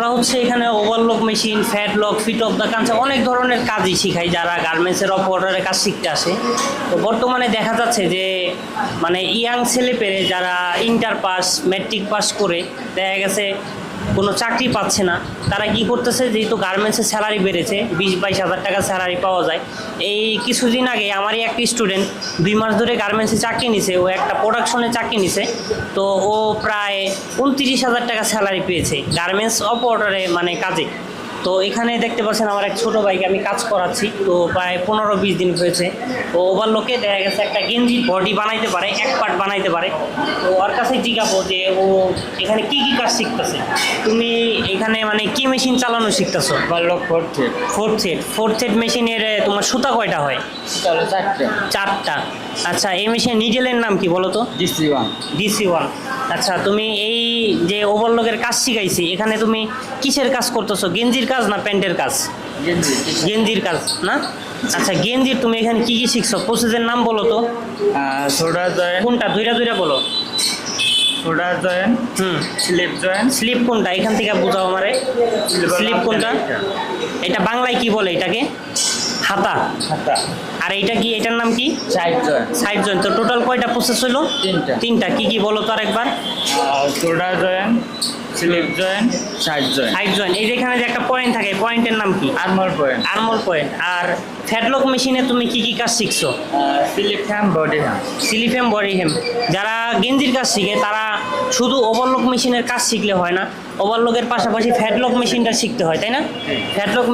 আমরা হচ্ছে এখানে overlock machine flat lock fit of the Kancha অনেক ধরনের কাজই শিখাই যারা গার্মেন্টসের অপারেটারের কাজ শিখতে আসে। তো বর্তমানে দেখা যাচ্ছে যে মানে ইয়াং ছেলে পেরে যারা ইন্টার পাস ম্যাট্রিক পাস করে, দেখা গেছে কোনো চাকরি পাচ্ছে না। তারা কি করতেছে, যেহেতু গার্মেন্টসের স্যালারি বেড়েছে, বিশ, বাইশ হাজার টাকা স্যালারি পাওয়া যায়। এই কিছুদিন আগে আমারই একটি স্টুডেন্ট দুই মাস ধরে গার্মেন্টসে চাকরি নিছে, ও একটা প্রোডাকশনে চাকরি নিছে। তো ও প্রায় উনত্রিশ হাজার টাকা স্যালারি পেয়েছে গার্মেন্টস অপারেটরে মানে কাজে। তো এখানে দেখতে পাচ্ছেন আমার এক ছোটো ভাইকে আমি কাজ করাচ্ছি। তো প্রায় পনেরো বিশ দিন হয়েছে। তো ওভারলোকে দেখা গেছে একটা গেঞ্জির বডি বানাইতে পারে এক পার্ট বানাইতে পারে। তো ওর কাছে জিজ্ঞাবো যে ও এখানে কি কি কাজ শিখতেছে? তুমি এখানে মানে কি মেশিন চালানো শিখতেছো? ওভারলক করছে ফোর্থ সেট ফোর্থ সেট মেশিনের তোমার সুতা কয়টা হয়? চারটে। চারটা। আচ্ছা এই মেশিনের নিডেলের নাম কি বলো তো? ডিসি ওয়ান ডিসি ওয়ান আচ্ছা তুমি এই যে ওভারলোকের কাজ শিখাইছি এখানে তুমি কিসের কাজ করতেছো? গেঞ্জির কাজ না প্যান্টের কাজ? গেঞ্জির কাজ না? আচ্ছা গেঞ্জির তুমি এখানে কি কি শিখছো? প্রসেসের নাম বলো তো। সোডা জয়েন্ট কোনটা? দুইটা দুইটা বলো। সোডা জয়েন্ট হুম। স্লিপ জয়েন্ট স্লিপ কোনটা? এখান থেকে বুঝাও আমারে। স্লিপ কোনটা? এটা বাংলায় কি বলে এটাকে? হাতা। হাতা। আর কি? এটার নাম কি? সাইড জয়েন্ট সাইড জয়েন্ট তো টোটাল কয়টা প্রসেস হলো তিনটা। তিনটা। কি কি বলো তো আরেকবার? Shoulder joint slip joint side joint side joint এই যে যে একটা পয়েন্ট থাকে পয়েন্টের নাম কি? আর্মর পয়েন্ট আর্মল পয়েন্ট আর ফ্যাটলক মেশিনে তুমি কি কি কাজ শিখছো? Slip hem body hem body hem যারা গেঞ্জির কাজ শিখে তারা শুধু ওভারলক মেশিনের কাজ শিখলে হয় না ওভারলকের পাশাপাশি ফ্যাটলক মেশিনটা শিখতে হয় তাই না? ফ্যাটলক